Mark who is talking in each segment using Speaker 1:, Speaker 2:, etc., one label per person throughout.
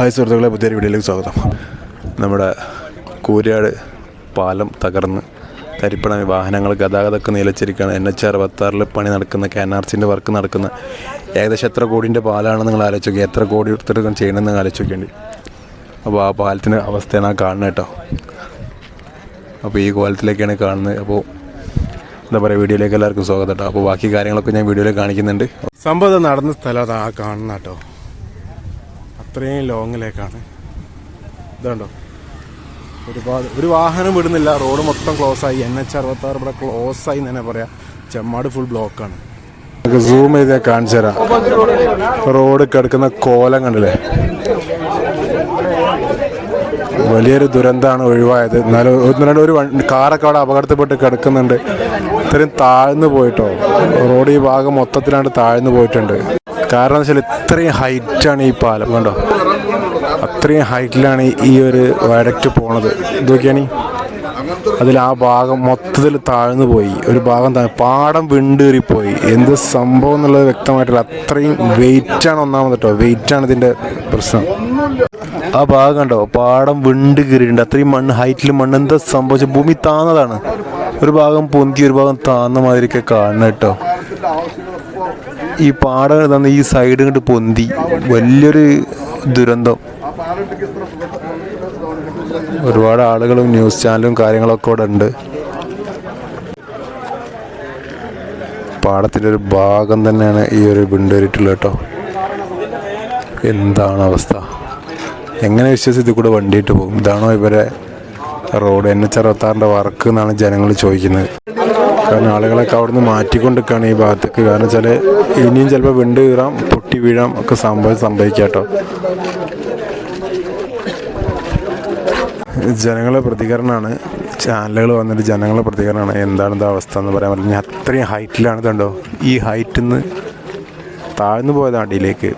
Speaker 1: Hi സുഹൃത്തുക്കളെ പുതിയൊരു വീഡിയോയിലേക്ക് സ്വാഗതം. നമ്മുടെ കൂരിയാട് പാലം തകർന്ന് തരിപ്പണ വാഹനങ്ങൾ ഗതാഗതമൊക്കെ നിലച്ചിരിക്കുകയാണ്. എൻ എച്ച് അറുപത്താറിൽ പണി നടക്കുന്ന കെ എൻ ആർ സിന്റെ വർക്ക് നടക്കുന്ന ഏകദേശം എത്ര കോടിന്റെ പാലാണെന്ന് നിങ്ങൾ ആലോചിക്കുക? എത്ര കോടി എടുത്തെടുക്കാൻ ചെയ്യണമെന്ന് ആലോചിക്കേണ്ടി. അപ്പോൾ ആ പാലത്തിന്റെ അവസ്ഥയാണ് ആ കാണുന്നത് കേട്ടോ. അപ്പോൾ ഈ കോലത്തിലേക്കാണ് കാണുന്നത്. അപ്പോൾ എന്താ പറയുക വീഡിയോയിലേക്ക് എല്ലാവർക്കും സ്വാഗതം കേട്ടോ. അപ്പോൾ ബാക്കി കാര്യങ്ങളൊക്കെ ഞാൻ വീഡിയോയിൽ കാണിക്കുന്നുണ്ട്. സംഭവം നടന്ന സ്ഥലം അതാ കാണുന്ന കേട്ടോ. അത്രയും ലോങ്ങിലേക്കാണ്. ഇതുണ്ടോ? ഒരുപാട് ഒരു വാഹനം വിടുന്നില്ല. റോഡ് മൊത്തം ക്ലോസ് ആയി. എൻ എച്ച് അറുപത്തി ആറ് ഇവിടെ ക്ലോസ് ആയി തന്നെ പറയാം. ചെമ്മാട് ഫുൾ ബ്ലോക്കാണ് സൂം ചെയ്ത് കാണിച്ചു തരാം. റോഡ് കിടക്കുന്ന കോലം കണ്ടില്ലേ? വലിയൊരു ദുരന്തമാണ് ഒഴിവായത്. എന്നാലും ഒന്ന് ഒരു കാറൊക്കെ അവിടെ അപകടത്തിൽപ്പെട്ട് കിടക്കുന്നുണ്ട്. ഇത്രയും താഴ്ന്നു പോയിട്ടോ? റോഡ് ഈ ഭാഗം മൊത്തത്തിലാണ്ട് താഴ്ന്നു പോയിട്ടുണ്ട്. കാരണം എന്ന് വെച്ചാൽ ഇത്രയും ഹൈറ്റാണ് ഈ പാലം കണ്ടോ? അത്രയും ഹൈറ്റിലാണ് ഈ ഒരു വയഡക്റ്റ് പോണത്. ഇതൊക്കെയാണ് അതിൽ ആ ഭാഗം മൊത്തത്തിൽ താഴ്ന്നു പോയി. ഒരു ഭാഗം താഴ് പാടം വിണ്ടേറിപ്പോയി. എന്ത് സംഭവം എന്നുള്ളത് വ്യക്തമായിട്ടില്ല. അത്രയും വെയിറ്റാണ് ഒന്നാമത് കേട്ടോ. വെയിറ്റാണ് ഇതിന്റെ പ്രശ്നം. ആ ഭാഗം കണ്ടോ? പാടം വിണ്ട് കീറിയിട്ടുണ്ട്. അത്രയും മണ്ണ് ഹൈറ്റിൽ മണ്ണ് എന്താ സംഭവിച്ചത്? ഭൂമി താന്നതാണ്. ഒരു ഭാഗം പൊന്തി ഒരു ഭാഗം താന്ന മാതിരിയൊക്കെ കാണണം കേട്ടോ. ഈ പാടം തന്ന ഈ സൈഡ് ഇങ്ങോട്ട് പൊന്തി. വലിയൊരു ദുരന്തം. ഒരുപാട് ആളുകളും ന്യൂസ് ചാനലും കാര്യങ്ങളൊക്കെ ഇവിടെ ഉണ്ട്. പാടത്തിന്റെ ഒരു ഭാഗം തന്നെയാണ് ഈ ഒരു വിണ്ടേറിയിട്ടുള്ളത് കേട്ടോ. എന്താണ് അവസ്ഥ? എങ്ങനെ വിശ്വസിച്ച് ഇത് കൂടെ വണ്ടിയിട്ട് പോകും? ഇതാണോ ഇവരെ റോഡ് എൻ എച്ച് അറുപത്താറിന്റെ വർക്ക് എന്നാണ് ജനങ്ങൾ ചോദിക്കുന്നത്. കാരണം ആളുകളൊക്കെ അവിടുന്ന് മാറ്റിക്കൊണ്ടിരിക്കുകയാണ് ഈ ഭാഗത്തേക്ക്. കാരണം വെച്ചാൽ ഇനിയും ചിലപ്പോൾ വിണ്ട് കീറാം പൊട്ടി വീഴാം ഒക്കെ സംഭവം സംഭവിക്കാം ജനങ്ങളെ പ്രതികരണമാണ് ചാനലുകൾ വന്നിട്ട് ജനങ്ങളെ പ്രതികരണമാണ് എന്താണ് ഇത് അവസ്ഥ എന്ന് പറയാൻ പറ്റില്ല. ഞാൻ അത്രയും ഹൈറ്റിലാണ് ഇതുണ്ടോ ഈ ഹൈറ്റിൽ നിന്ന് താഴ്ന്നു പോയതാണ് അടിയിലേക്ക്.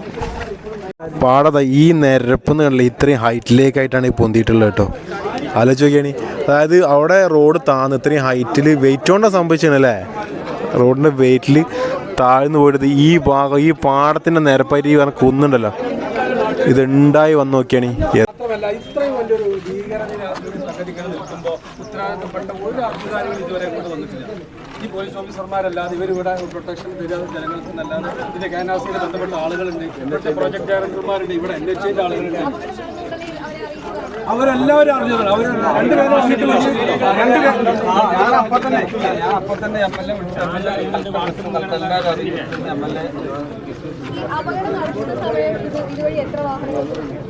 Speaker 1: പാടത ഈ നിരപ്പെന്ന് കണ്ടില്ല ഇത്രയും ഹൈറ്റിലേക്കായിട്ടാണ് ഈ പൊന്തിയിട്ടുള്ളത് കേട്ടോ. ആലോചിച്ച് നോക്കിയാണ് അതായത് അവിടെ റോഡ് താന്ന് ഇത്രയും ഹൈറ്റിൽ വെയിറ്റ് കൊണ്ടാണ് സംഭവിച്ചതല്ലേ റോഡിന്റെ വെയിറ്റിൽ താഴ്ന്നു പോയിട്ട് ഈ ഭാഗം ഈ പാടത്തിന്റെ നിരപ്പായിട്ട് ഈ പറഞ്ഞ കുന്നുണ്ടല്ലോ. ഇതുണ്ടായി വന്ന് നോക്കിയാണ്.
Speaker 2: ഒരു ഒരു വന്നിട്ടില്ല. ഈ പോലീസ് ഓഫീസർമാരല്ലാതെ ഇവരിവിടെ പ്രൊട്ടക്ഷൻ ഇവിടെ എൻ എച്ച് ആളുകളുണ്ട്. അവരെല്ലാവരും അറിഞ്ഞതാണ്. അവർ രണ്ടുപേരും വന്നിട്ട് രണ്ടുപേരും
Speaker 3: ഞാൻ അപ്പൊ തന്നെ. ഞാൻ അപ്പൊ തന്നെ എം എൽ എ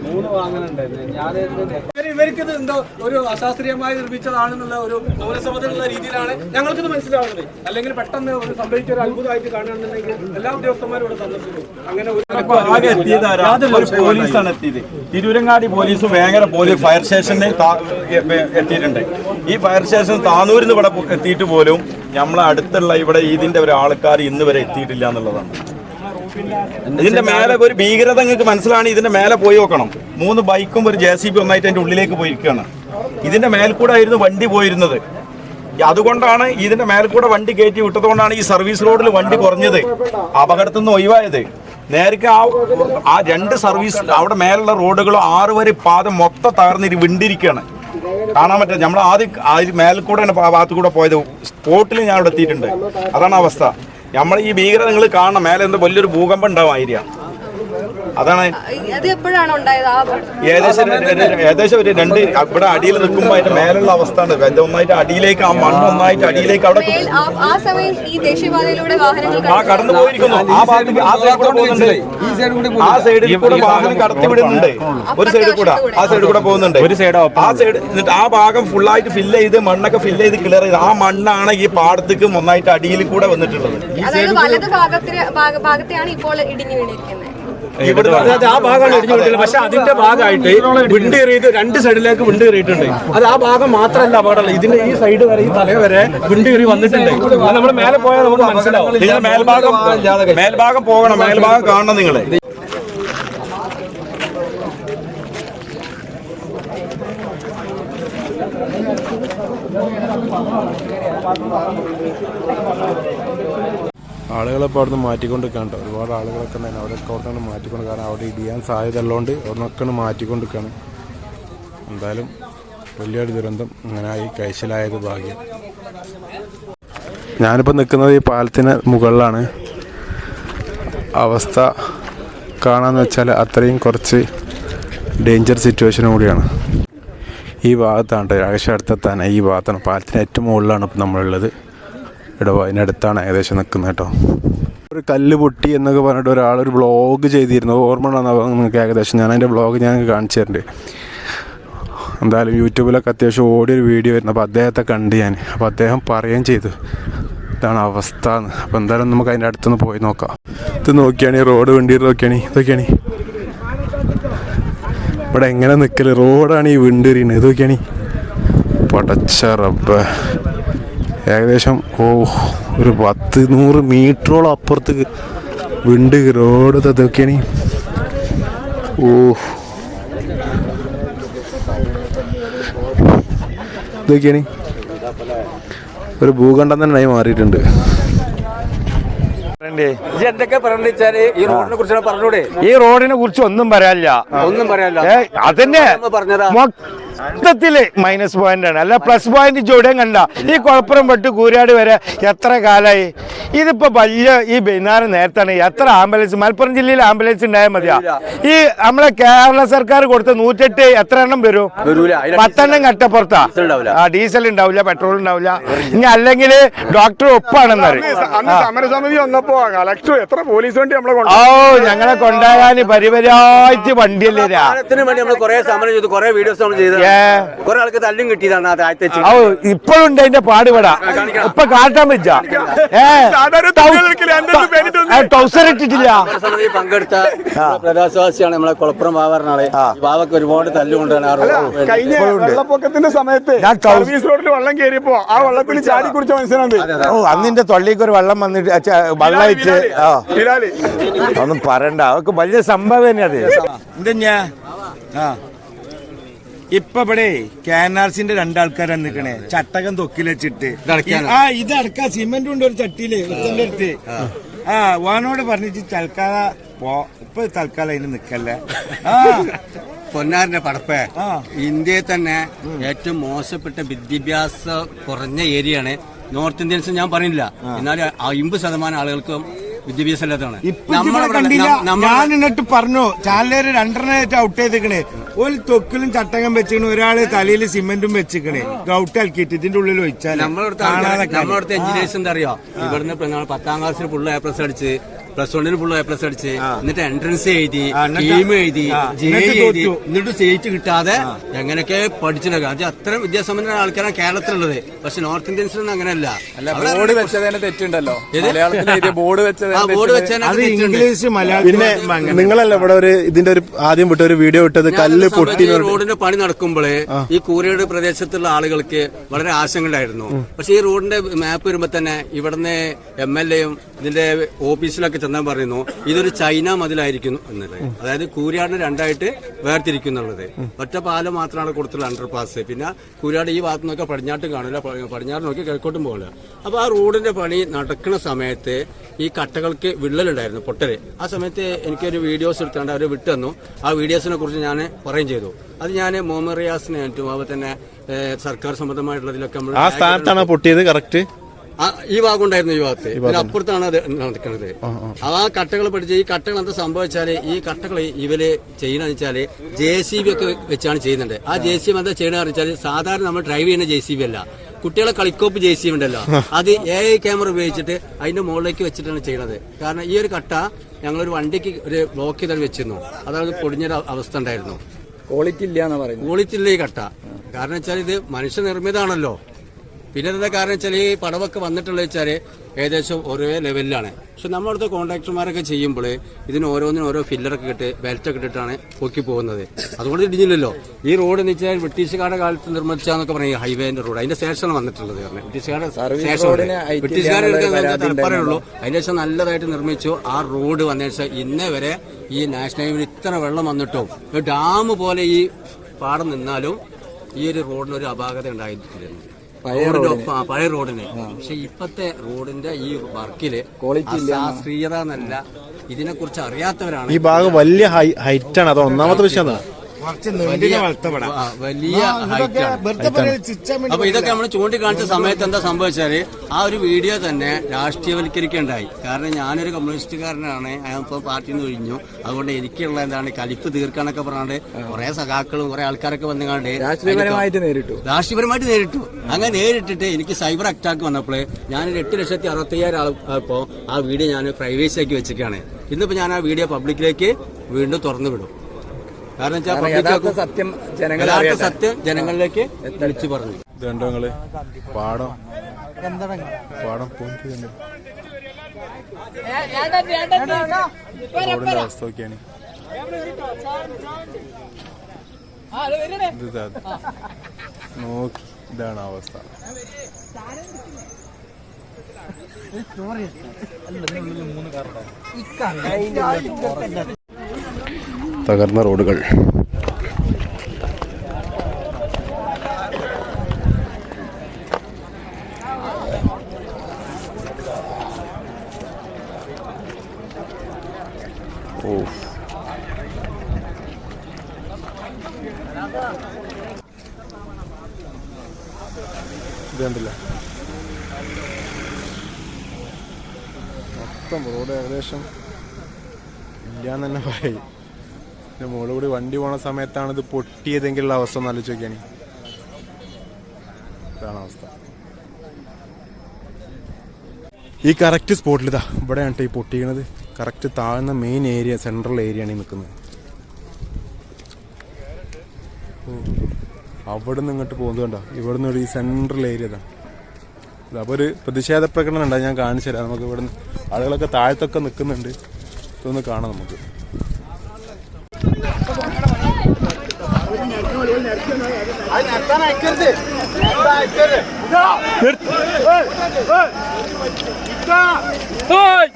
Speaker 3: മൂന്ന് ഞാൻ
Speaker 2: ഇവർക്കിത് എന്തോ ഒരു അശാസ്ത്രീയമായി നിർമ്മിച്ചതാണെന്നുള്ള ഒരു പൗരസമതയുള്ള രീതിയിലാണ് ഞങ്ങൾക്കിത് മനസ്സിലാവുന്നത്. അല്ലെങ്കിൽ പെട്ടെന്ന് ഒരു സംഭവിച്ച ഒരു അത്ഭുതമായിട്ട് കാണുകയാണെന്നുണ്ടെങ്കിൽ എല്ലാ ഉദ്യോഗസ്ഥന്മാരും ഇവിടെ തന്നിട്ടുണ്ട്. അങ്ങനെ? ഒരു
Speaker 4: പോലീസാണ് എത്തിയത്. തിരൂരങ്ങാടി പോലീസ് ഭയങ്കര പോലീസ് ഫയർ സ്റ്റേഷനിൽ എത്തിയിട്ടുണ്ട്. ഈ ഫയർ സ്റ്റേഷൻ താനൂരിൽ നിന്ന് ഇവിടെ എത്തിയിട്ട് പോലും നമ്മളെ അടുത്തുള്ള ഇവിടെ ഇതിന്റെ ഒരു ആൾക്കാർ ഇന്ന് വരെ എത്തിയിട്ടില്ല എന്നുള്ളതാണ്. ഇതിന്റെ മേലെ ഒരു ഭീകരത നിങ്ങൾക്ക് മനസ്സിലാണ് ഇതിന്റെ മേലെ പോയി നോക്കണം. മൂന്ന് ബൈക്കും ഒരു ജെ സി ബി ഒന്നായിട്ട് അതിന്റെ ഉള്ളിലേക്ക് പോയിരിക്കുകയാണ്. ഇതിന്റെ മേൽക്കൂടെ കൂടെ ആയിരുന്നു വണ്ടി പോയിരുന്നത്. അതുകൊണ്ടാണ് ഇതിന്റെ മേൽക്കൂടെ കൂടെ വണ്ടി കയറ്റി വിട്ടതുകൊണ്ടാണ് ഈ സർവീസ് റോഡിൽ വണ്ടി കുറഞ്ഞത്. അപകടത്തിൽ നിന്ന് ഒഴിവായത്. നേരത്തെ ആ ആ രണ്ട് സർവീസ് അവിടെ മേലുള്ള റോഡുകളും ആറ് വരെ പാത മൊത്തം തകർന്നിരി വിണ്ടിരിക്കുകയാണ്. കാണാൻ പറ്റില്ല നമ്മൾ ആദ്യം അതിൽ മേലിൽ ആ ഭാഗത്ത് കൂടെ പോയത്. സ്പോട്ടിൽ ഞാൻ അവിടെ എത്തിയിട്ടുണ്ട്. അതാണ് അവസ്ഥ. നമ്മൾ ഈ ഭീകരത നിങ്ങൾ കാണണം. മേലെ എന്തോ വലിയൊരു ഭൂകമ്പം ഉണ്ടാവും ആര്യ അതാണ്
Speaker 5: അത് എപ്പോഴാണ് ഉണ്ടായത്? ആ അപകടം?
Speaker 4: ഏകദേശം ഏകദേശം ഒരു രണ്ട് ഇവിടെ അടിയിൽ നിൽക്കുമ്പോൾ അതിന്റെ മേലുള്ള അവസ്ഥ ഉണ്ട്. ഒന്നായിട്ട് അടിയിലേക്ക് ആ മണ്ണ് ഒന്നായിട്ട് അടിയിലേക്ക് അവിടെ
Speaker 5: ആ- സമയം ഈ ദേശീയപാതയിലൂടെ വാഹനങ്ങൾ
Speaker 4: ആ കടന്നു പോയിരിക്കുന്നു. ആ ഭാഗത്ത് ആ സൈഡിൽ കൂടെ പോകുന്നുണ്ട്.
Speaker 3: സൈഡ്
Speaker 4: ആ സൈഡിൽ കൂടെ വാഹനം കടത്തി വിടുന്നുണ്ട്. ഒരു സൈഡിൽ കൂടെ. ആ സൈഡിൽ കൂടെ പോകുന്നുണ്ട്. ഒരു സൈഡ് ആ സൈഡ് എന്നിട്ട് ആ ഭാഗം ഫുള്ളായിട്ട് ഫില്ല് ചെയ്ത് മണ്ണൊക്കെ ഫില്ല് ചെയ്ത് ക്ലിയർ ചെയ്ത്. ആ മണ്ണാണ് ഈ പാടത്തേക്ക് ഒന്നായിട്ട് അടിയിൽ കൂടെ വന്നിട്ടുള്ളത്.
Speaker 5: ഈ ഭാഗത്തെയാണ് ഇപ്പോൾ ഇടിഞ്ഞു വീണിരിക്കുന്നത്.
Speaker 4: ഇവിടെ
Speaker 2: അതായത് ആ ഭാഗമാണ് ഇടിഞ്ഞു പക്ഷെ അതിന്റെ ഭാഗമായിട്ട് വിണ്ടി കയറിയത് രണ്ട് സൈഡിലേക്ക് വിണ്ടി കയറിയിട്ടുണ്ട് അത് ആ ഭാഗം മാത്രമല്ല അപകടമുള്ളത് ഇതിന്റെ ഈ സൈഡ് വരെ ഈ തല വരെ വിണ്ട് കയറി വന്നിട്ടുണ്ട്. അത് നമ്മൾ മേലെ പോയാൽ നമുക്ക് മനസ്സിലാവും.
Speaker 4: നിങ്ങൾ മേൽഭാഗം മേൽഭാഗം പോകണം. മേൽഭാഗം കാണണം
Speaker 1: നിങ്ങൾ. ഇപ്പോൾ അവിടുന്ന് മാറ്റിക്കൊണ്ട് നിൽക്കാണ്ട് ഒരുപാട് ആളുകളൊക്കെ തന്നെ അവിടെയൊക്കെ അവിടെ നിന്ന് മാറ്റിക്കൊണ്ട് കാരണം അവിടെ ഇടിയാൻ സാധ്യത ഉള്ളതുകൊണ്ട് അവിടെ മാറ്റിക്കൊണ്ട് നിൽക്കുകയാണ് എന്തായാലും വലിയൊരു ദുരന്തം അങ്ങനെ ആയി കഴിച്ചിലായത് ഭാഗ്യം. ഞാനിപ്പോൾ നിൽക്കുന്നത് ഈ പാലത്തിന് മുകളിലാണ്. അവസ്ഥ കാണാന്ന് വെച്ചാൽ അത്രയും കുറച്ച് ഡേഞ്ചർ സിറ്റുവേഷനും കൂടിയാണ്. ഈ ഭാഗത്താണ് കേട്ടോ. അടുത്തെത്താൻ ഈ ഭാഗത്താണ് പാലത്തിന് ഏറ്റവും മുകളിലാണ് ഇപ്പം നമ്മളുള്ളത്. ഇവിടെ അതിനടുത്താണ് ഏകദേശം നിൽക്കുന്നത് കേട്ടോ. ഒരു കല്ല് പൊട്ടി എന്നൊക്കെ പറഞ്ഞിട്ട് ഒരാൾ ഒരു വ്ളോഗ് ചെയ്തിരുന്നു. ഓർമ്മ നിങ്ങൾക്ക് ഏകദേശം? ഞാൻ അതിന്റെ ബ്ലോഗ് ഞാൻ കാണിച്ചു തരുന്നുണ്ട് എന്തായാലും യൂട്യൂബിലൊക്കെ അത്യാവശ്യം ഓടിയൊരു വീഡിയോ വരുന്നു അപ്പോൾ അദ്ദേഹത്തെ കണ്ട് ഞാൻ. അപ്പോൾ അദ്ദേഹം പറയുകയും ചെയ്തു. ഇതാണ് അവസ്ഥ എന്ന് അപ്പോൾ എന്തായാലും നമുക്ക് അതിന്റെ അടുത്തൊന്ന് പോയി നോക്കാം. ഇത് നോക്കിയാണ് ഈ റോഡ് വണ്ടി നോക്കിയാണ് ഇതൊക്കെയാണ്. ഇവിടെ എങ്ങനെ നിൽക്കൽ റോഡാണ് ഈ വിണ്ടെറിയുന്നത് ഇതൊക്കെയാണ്. പടച്ച റബ്ബ്. ഏകദേശം ഓ ഒരു പത്ത് നൂറ് മീറ്ററോളം അപ്പുറത്ത് വിണ്ട് റോഡ് ഇതൊക്കെയാണ് ഓ. ഇതൊക്കെയാണ് ഒരു ഭൂഖണ്ഡം തന്നെ ആയി
Speaker 3: മാറിയിട്ടുണ്ട്. എന്തൊക്കെ പറഞ്ഞാൽ ഈ റോഡിനെ കുറിച്ച് പറഞ്ഞൂടെ?
Speaker 6: ഈ റോഡിനെ കുറിച്ച് ഒന്നും പറയാനില്ല.
Speaker 3: ഒന്നും പറയാനില്ല.
Speaker 6: അതന്നെ. മൊത്തത്തിൽ മൈനസ് പോയിന്റ് ആണ്. അല്ല പ്ലസ് പോയിന്റ് ചോദ്യം കണ്ട. ഈ കുഴപ്പം പെട്ട് കൂരാട് വരെ എത്ര കാലായി? ഇതിപ്പോ വലിയ ഈ ബൈനാറ് നേരത്താണ്. എത്ര ആംബുലൻസ് മലപ്പുറം ജില്ലയിൽ ആംബുലൻസ് ഉണ്ടായാൽ മതിയാ? ഈ നമ്മളെ കേരള സർക്കാർ കൊടുത്ത നൂറ്റെട്ട് എത്ര എണ്ണം വരും പത്തെണ്ണം കട്ടപ്പുറത്താ? ആ ഡീസൽ ഉണ്ടാവില്ല പെട്രോൾ ഉണ്ടാവില്ല ഇനി അല്ലെങ്കിൽ ഡോക്ടർ
Speaker 7: ഒപ്പാണെന്ന് സമരസമിതി വന്നപ്പോ കളക്ടർ എത്ര പോലീസ് വണ്ടി നമ്മളെ കൊണ്ട്
Speaker 6: ഓ ഞങ്ങളെ കൊണ്ടാകാൻ പരിപരായിട്ട് വണ്ടിയല്ലേ രാ?
Speaker 3: പാലത്തിന് വേണ്ടി നമ്മൾ കുറെ സമരം ചെയ്തു. കുറെ വീഡിയോസ് നമ്മൾ ചെയ്തു. കുറെ ആൾക്ക് തല്ലും കിട്ടിയതാണ് ആ താഴത്തെ
Speaker 6: ഇപ്പോഴുണ്ട് അതിന്റെ പാടുപെട. ഇപ്പൊ കാട്ടാൻ
Speaker 7: പേരിട്ടൊന്നും
Speaker 6: ടൗസർ ഇട്ടിട്ടില്ല.
Speaker 3: സമരസമിതി പങ്കെടുത്ത പ്രദേശവാസിയാണ് നമ്മളെ കുളപ്പുറം ബാബറിനാളെ. ബാബക്ക് ഒരുപാട് തല്ലുകൊണ്ടാണ് വേണ്ടി.
Speaker 7: കഴിഞ്ഞ വെള്ളപ്പൊക്കത്തിന്റെ സമയത്ത്
Speaker 6: ഞാൻ ടൗ-
Speaker 7: സർവീസ് റോഡിൽ വെള്ളം കയറിയപ്പോ ആ വെള്ളത്തിൽ ചാടി കുടിച്ച മനുഷ്യനാണ്
Speaker 6: ഓ അന്നിന്റെ തൊള്ളിക്ക് ഒരു വെള്ളം വന്നിട്ട് അച്ഛാ, വെള്ളമായിട്ട് ആ.
Speaker 7: ബിലാൽ.
Speaker 6: ഒന്നും പറയണ്ട. അവക്ക് വലിയ സംഭവം തന്നെ അത്. എന്താ ഇപ്പൊ ഇവിടെ കെ എൻ ആർ സിന്റെ രണ്ടാൾക്കാരാണ് നിക്കണേ. ചട്ടകം തൊക്കിൽ വെച്ചിട്ട്. ആ ഇത് അടക്കാൻ സിമെന്റ് ഉണ്ട് ഒരു ചട്ടിയിൽ ഒരുത്തന്റെ അടുത്ത് ആ. വാനോട് പറഞ്ഞിട്ട് തൽക്കാല പോ. ഇപ്പൊ തൽക്കാലം അതിന് നിക്കല്ലേ. ആ.
Speaker 3: പൊന്നാറിന്റെ പടപ്പ്. ഇന്ത്യയിൽ തന്നെ ഏറ്റവും മോശപ്പെട്ട വിദ്യാഭ്യാസ കുറഞ്ഞ ഏരിയയാണ് നോർത്ത് ഇന്ത്യൻസ് ഞാൻ പറയുന്നില്ല എന്നാൽ അമ്പത് ശതമാനം ആളുകൾക്കും വിദ്യാഭ്യാസം ഇല്ലാത്തതാണ്.
Speaker 6: ഞാൻ എന്നിട്ട് പറഞ്ഞു. ചാനലേര് രണ്ടെണ്ണ ഔട്ട് ചെയ്തിക്കണേ. ഒരു തൊക്കിലും ചട്ടകം വെച്ചിക്കണ് ഒരാൾ തലയിൽ സിമെന്റും വെച്ചിക്കണേ ഗൗട്ട് ആക്കിയിട്ട് ഇതിന്റെ ഉള്ളിൽ ഒഴിച്ചാൽ
Speaker 3: നമ്മളടുത്ത് എഞ്ചിനീയേഴ്സ് എന്താ അറിയോ? ഇവിടുന്ന് പത്താം ക്ലാസ്സിൽ ഫുള്ള് എ പ്ലസ് അടിച്ച് പ്ലസ് വണ്ണിന് ഫുള്ള് എ പ്ലസ് അടിച്ച്. എന്നിട്ട് എൻട്രൻസ് എഴുതി ടീം എഴുതി ജെ
Speaker 6: എന്നിട്ട്
Speaker 3: എഴുതി എന്നിട്ട് സീറ്റ് കിട്ടാതെ എങ്ങനെയൊക്കെ പഠിച്ചിട്ടൊക്കെ അത് അത്ര വിദ്യാസമ്പന്ന ആൾക്കാരാണ് കേരളത്തിലുള്ളത്. പക്ഷെ നോർത്ത് ഇന്ത്യൻസിലൊന്നും അങ്ങനെയല്ല.
Speaker 8: ബോർഡ് വെച്ചതിന് തെറ്റുണ്ടല്ലോ. ബോർഡ് വെച്ചത്
Speaker 3: ബോർഡ്
Speaker 6: അത് ഇംഗ്ലീഷ്
Speaker 1: പിന്നെ
Speaker 6: മലയാളം
Speaker 1: നിങ്ങളല്ല ഇവിടെ ഒരു ഇതിന്റെ ഒരു ആദ്യം വിട്ട ഒരു വീഡിയോ ഇട്ടത് കല്ല് പൊട്ടി
Speaker 3: റോഡിന്റെ പണി നടക്കുമ്പോൾ ഈ കൂരയുടെ പ്രദേശത്തുള്ള ആളുകൾക്ക് വളരെ ആശങ്കയുണ്ടായിരുന്നു. പക്ഷെ ഈ റോഡിന്റെ മാപ്പ് വരുമ്പോ തന്നെ ഇവിടുന്ന് എം എൽ എയും ഇതിന്റെ ഓഫീസിലൊക്കെ ചെന്നാൻ പറയുന്നു ഇതൊരു ചൈന മതിലായിരിക്കുന്നു എന്നുള്ളത് അതായത് കൂരിയാടിനെ രണ്ടായിട്ട് വേർതിരിക്കുന്നുള്ളത്. ഒറ്റ പാലം മാത്രമാണ് കൊടുത്തുള്ള അണ്ടർ പാസ് പിന്നെ കൂരിയാട് ഈ ഭാഗത്ത് നിന്നൊക്കെ പടിഞ്ഞാട്ട് കാണില്ല പടിഞ്ഞാറ് നോക്കി കിഴക്കോട്ടും പോകില്ല അപ്പൊ ആ റോഡിന്റെ പണി നടക്കുന്ന സമയത്ത് ഈ കട്ടകൾക്ക് വിള്ളലുണ്ടായിരുന്നു പൊട്ടൽ. ആ സമയത്ത് എനിക്കൊരു വീഡിയോസ് എടുത്തുകൊണ്ട് അവർ വിട്ടുതന്നു. ആ വീഡിയോസിനെ കുറിച്ച് ഞാൻ പറയും ചെയ്തു. അത് ഞാൻ മുഹമ്മദ് റിയാസിനെ ആയിട്ടും അതുപോലെ തന്നെ സർക്കാർ സംബന്ധമായിട്ടുള്ളതിലൊക്കെ നമ്മൾ
Speaker 1: ആ സ്ഥാനത്താണ് പൊട്ടിയത് കറക്റ്റ്
Speaker 3: ഈ ഭാഗം ഉണ്ടായിരുന്നു ഈ ഭാഗത്ത് അപ്പുറത്താണ് അത് നടക്കുന്നത്. ആ കട്ടകൾ പഠിച്ച് ഈ കട്ടകൾ എന്താ സംഭവിച്ചാൽ ഈ കട്ടകൾ ഇവർ ചെയ്യണമെന്ന് വെച്ചാൽ ജെ സി ബി ഒക്കെ വെച്ചാണ് ചെയ്യുന്നുണ്ട് ആ ജെ സി ബി എന്താ ചെയ്യണമെന്ന് വെച്ചാൽ സാധാരണ നമ്മൾ ഡ്രൈവ് ചെയ്യുന്ന ജെ സി ബി അല്ല. കുട്ടികളെ കളിക്കോപ്പ് ജെ സി ബി ഉണ്ടല്ലോ. അത് എ ഐ ക്യാമറ ഉപയോഗിച്ചിട്ട് അതിന്റെ മുകളിലേക്ക് വെച്ചിട്ടാണ് ചെയ്യണത്. കാരണം ഈ ഒരു കട്ട ഞങ്ങളൊരു വണ്ടിക്ക് ഒരു ബ്ലോക്ക് ചെയ്താണ് വെച്ചിരുന്നു. അതായത് പൊടിഞ്ഞൊരു അവസ്ഥ ഉണ്ടായിരുന്നു.
Speaker 8: ക്വാളിറ്റി ഇല്ല എന്ന് പറയുന്നത്.
Speaker 3: ക്വാളിറ്റി ഇല്ല ഈ കട്ട. കാരണം വെച്ചാൽ ഇത് മനുഷ്യനിർമ്മിതമാണല്ലോ പിന്നെ എന്താ കാരണം വെച്ചാൽ ഈ പടവൊക്കെ വന്നിട്ടുള്ളത് വെച്ചാൽ ഏകദേശം ഒരേ ലെവലിലാണ്. പക്ഷെ നമ്മളടുത്ത് കോൺട്രാക്ടർമാരൊക്കെ ചെയ്യുമ്പോൾ ഇതിന് ഓരോന്നിനും ഓരോ ഫില്ലറൊക്കെ ഇട്ട് ബെൽറ്റൊക്കെ ഇട്ടിട്ടാണ് പൊക്കി പോകുന്നത്. അതുകൊണ്ട് ഇടിഞ്ഞില്ലല്ലോ. ഈ റോഡ് എന്ന് വെച്ചാൽ ബ്രിട്ടീഷുകാരുടെ കാലത്ത് നിർമ്മിച്ചാന്നൊക്കെ പറയും ഹൈവേന്റെ റോഡ്. അതിന്റെ ശേഷമാണ് വന്നിട്ടുള്ളത് കാരണം ബ്രിട്ടീഷുകാരുടെ ബ്രിട്ടീഷുകാരുടെ
Speaker 8: എന്നുള്ളൊരു പരാതി
Speaker 3: പറയുള്ളൂ അതിന് ശേഷം നല്ലതായിട്ട് നിർമ്മിച്ചു. ആ റോഡ് വന്ന ശേഷം ഇന്നേ വരെ ഈ നാഷണൽ ഹൈവേ ഇത്ര വെള്ളം വന്നിട്ടും ഡാം പോലെ ഈ പാടം നിന്നാലും ഈ ഒരു റോഡിന് ഒരു അപാകത ഉണ്ടായിട്ടില്ല. റോഡിന്റെ ഒപ്പം, ആ, പഴയ റോഡിന്. പക്ഷെ ഇപ്പത്തെ റോഡിന്റെ ഈ വർക്കിൽ ശാസ്ത്രീയത എന്നല്ല ഇതിനെ കുറിച്ച് അറിയാത്തവരാണ്
Speaker 1: ഈ ഭാഗം വലിയ ഹൈറ്റ് ആണ് അത് ഒന്നാമത്തെ വിഷയം
Speaker 3: വലിയ. അപ്പൊ ഇതൊക്കെ നമ്മൾ ചൂണ്ടിക്കാണിച്ച സമയത്ത് എന്താ സംഭവിച്ചാൽ ആ ഒരു വീഡിയോ തന്നെ രാഷ്ട്രീയവൽക്കരിക്കേണ്ടായി. കാരണം ഞാനൊരു കമ്മ്യൂണിസ്റ്റുകാരനാണ്. ഞാൻ ഇപ്പൊ പാർട്ടിയിൽ നിന്ന് ഒഴിഞ്ഞു. അതുകൊണ്ട് എനിക്കുള്ള എന്താണ് കലിപ്പ് തീർക്കാനൊക്കെ പറഞ്ഞാണ്ട് കുറെ സഖാക്കളും കുറെ ആൾക്കാരൊക്കെ വന്നുകാണ്ട്
Speaker 8: രാഷ്ട്രീയപരമായിട്ട് നേരിട്ടു.
Speaker 3: രാഷ്ട്രീയപരമായിട്ട് നേരിട്ടു. അങ്ങനെ നേരിട്ടിട്ട് എനിക്ക് സൈബർ അറ്റാക്ക് വന്നപ്പോൾ ഞാൻ എട്ട് ലക്ഷത്തി അറുപത്തി അയ്യായിരം ആ വീഡിയോ ഞാൻ പ്രൈവസി ആക്കി വെച്ചിരിക്കുകയാണ്. ഇന്നിപ്പോ ഞാൻ ആ വീഡിയോ പബ്ലിക്കിലേക്ക് വീണ്ടും തുറന്നു വിടും. കാരണം വെച്ചാൽ
Speaker 8: സത്യം
Speaker 3: സത്യം ജനങ്ങളിലേക്ക് തെളിച്ചു പറഞ്ഞു.
Speaker 1: ഇതുണ്ടോ പാടം. പാടം പോയിട്ട് നോക്കി. ഇതാണ് അവസ്ഥ. മൂന്ന് കാറുണ്ടാവും. തകർന്ന റോഡുകൾ. മൊത്തം റോഡ് ഏകദേശം ഇല്ലാന്ന് തന്നെ പറയും. മുകളിൽ കൂടി വണ്ടി പോണ സമയത്താണ് ഇത് പൊട്ടിയതെങ്കിലുള്ള അവസ്ഥ ഒന്ന് ആലോചിച്ച് നോക്കിയാണ്. ഇതാണ് അവസ്ഥ. ഈ കറക്റ്റ് സ്പോട്ടിൽ ഇതാ ഇവിടെയാണ് ഈ പൊട്ടിക്കണത്. കറക്റ്റ് താഴ്ന്ന മെയിൻ ഏരിയ സെൻട്രൽ ഏരിയ ആണ് ഈ നിൽക്കുന്നത് അവിടെ നിന്ന് ഇങ്ങോട്ട് പോകുന്നത് കണ്ടോ? ഇവിടെ നിന്ന് ഈ സെൻട്രൽ ഏരിയ ഇതാണ് അപ്പോൾ ഒരു പ്രതിഷേധ പ്രകടനം ഉണ്ടായി ഞാൻ കാണിച്ചു തരാം. നമുക്ക് ഇവിടെ ആളുകളൊക്കെ താഴത്തൊക്കെ നിൽക്കുന്നുണ്ട് ഇതൊന്ന് കാണാം നമുക്ക്. Sana ektirdi. Daha ektirdi. Tırt. Hey! Hey! İptal! Hey!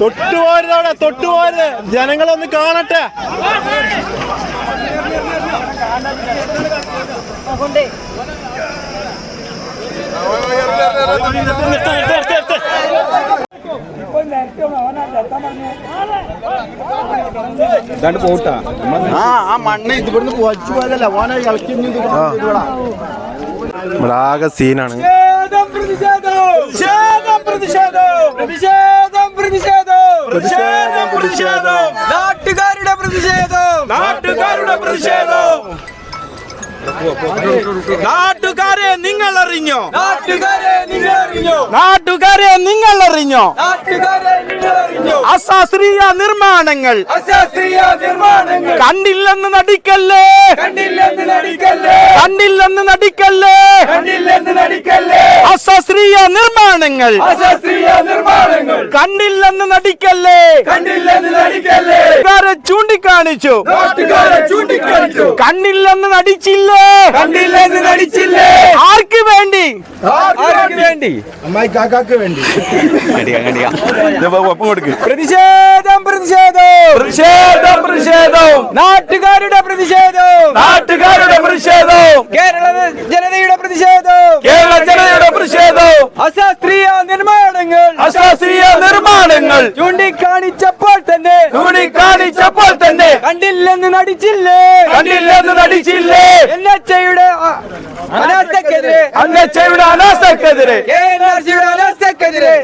Speaker 1: തൊട്ട് പോരുത് അവിടെ തൊട്ട് പോരുത് ജനങ്ങളൊന്ന് കാണട്ടെ നിർത്ത നിർത്ത നിർത്ത ഇപ്പൊ
Speaker 4: പോട്ടാ. ആ ആ മണ്ണ് ഇതിവിടുന്ന് പൊച്ചു പോയതല്ല. ഓനെ ഇളക്കി
Speaker 1: ആകെ സീനാണ്. പ്രതിഷേധം.
Speaker 8: നാട്ടുകാരുടെ പ്രതിഷേധം. നാട്ടുകാരുടെ പ്രതിഷേധം. നാട്ടുകാരെ നിങ്ങൾ അറിഞ്ഞോ നാട്ടുകാരെ നിങ്ങൾ അറിഞ്ഞോ നാട്ടുകാരെ നിങ്ങൾ അറിഞ്ഞോ അശാസ്ത്രീയ നിർമ്മാണങ്ങൾ. കണ്ടില്ലെന്ന് നടിക്കല്ലേ? കണ്ടില്ലെന്ന് നടിക്കല്ലേ? കണ്ടില്ലെന്ന് നടിക്കല്ലേ? നിർമ്മാണങ്ങൾ. നിർമ്മാണങ്ങൾ. കണ്ടില്ലെന്ന് നടിക്കല്ലേ? കണ്ടില്ലെന്ന് നടിക്കല്ലേ? ചൂണ്ടിക്കാണിച്ചു. കണ്ടില്ലെന്ന് നടിച്ചില്ലേ? കണ്ടില്ലെന്ന് നടിച്ചില്ലേ? ആർക്ക് വേണ്ടി? ആർക്ക് വേണ്ടി?
Speaker 7: അമ്മായി കാക്കാക്ക് വേണ്ടി.
Speaker 8: പ്രതിഷേധം പ്രതിഷേധം. പ്രതിഷേധം പ്രതിഷേധം. നാട്ടുകാരുടെ പ്രതിഷേധം. നാട്ടുകാരുടെ പ്രതിഷേധം കേരള ജനതയുടെ പ്രതിഷേധം കേരള ജനതയുടെ പ്രതിഷേധം അശാസ്ത്രീയ നിർമ്മാണങ്ങൾ അശാസ്ത്രീയ നിർമ്മാണങ്ങൾ ചൂണ്ടിക്കാണിച്ചപ്പോൾ തന്നെ ചൂണ്ടിക്കാണിച്ചപ്പോൾ തന്നെ കണ്ടില്ലെന്ന് നടിച്ചില്ലേ കണ്ടില്ലെന്ന് നടിച്ചില്ലേ? എൻ എച്ച് ഐയുടെ അനാസ്ഥക്കെതിരെ. എൻ എച്ച് ഐയുടെ അനാസ്ഥക്കെതിരെ. അനാസ്ഥക്കെതിരെ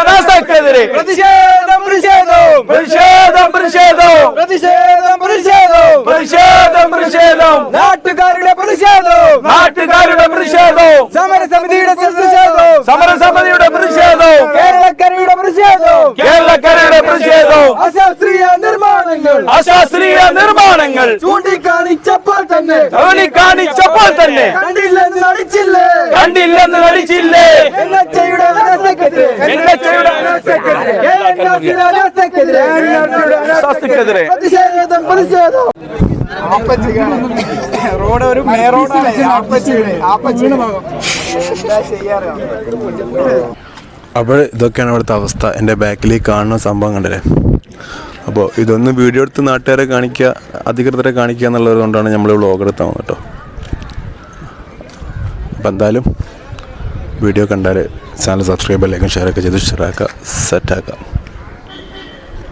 Speaker 8: അനാസ്ഥക്കെതിരെ. പ്രതിഷേധം പ്രതിഷേധം. പ്രതിഷേധം പ്രതിഷേധം. പ്രതിഷേധം പ്രതിഷേധം. പ്രതിഷേധം പ്രതിഷേധം. നാട്ടുകാരുടെ പ്രതിഷേധം. നാട്ടുകാരുടെ പ്രതിഷേധം. സമരസമിതിയുടെ പ്രതിഷേധം. സമരസമിതിയുടെ പ്രതിഷേധം. കേരളക്കരയുടെ പ്രതിഷേധം. കേരളക്കരയുടെ പ്രതിഷേധം. അശാസ്ത്രീയ നിർമ്മാണങ്ങൾ. അശാസ്ത്രീയ നിർമ്മാണങ്ങൾ ചൂണ്ടിക്കാണിച്ചപ്പോൾ തന്നെ. ചൂണ്ടിക്കാണിച്ചപ്പോൾ തന്നെ. കണ്ടില്ലെന്ന് നടിച്ചില്ലേ? കണ്ടില്ലെന്ന് നടിച്ചില്ലേ. എന്നച്ചയുടെ അനാസ്ഥക്കെതിരെ അനാസ്ഥക്കെതിരെ പ്രതിഷേധം പ്രതിഷേധം.
Speaker 7: റോഡ് ഒരു മേ റോഡാണ് ആപ്പച്ചിയുടെ ആപ്പച്ചിയുടെ ഭാഗം. എന്താ ചെയ്യാറ്?
Speaker 1: അപ്പോൾ ഇതൊക്കെയാണ് ഇവിടുത്തെ അവസ്ഥ. എന്റെ ബാക്കിൽ കാണുന്ന സംഭവം കണ്ടില്ലേ? അപ്പോൾ ഇതൊന്ന് വീഡിയോ എടുത്ത് നാട്ടുകാരെ കാണിക്കുക അധികൃതരെ കാണിക്കുക എന്നുള്ളത് കൊണ്ടാണ് നമ്മൾ വ്ളോഗ് എടുത്താൽ കേട്ടോ. അപ്പോൾ എന്തായാലും വീഡിയോ കണ്ടാൽ ചാനൽ സബ്സ്ക്രൈബ് ലൈക്കും ഷെയർ ഒക്കെ ചെയ്ത് ഷെയറാക്കുക സെറ്റാക്കുക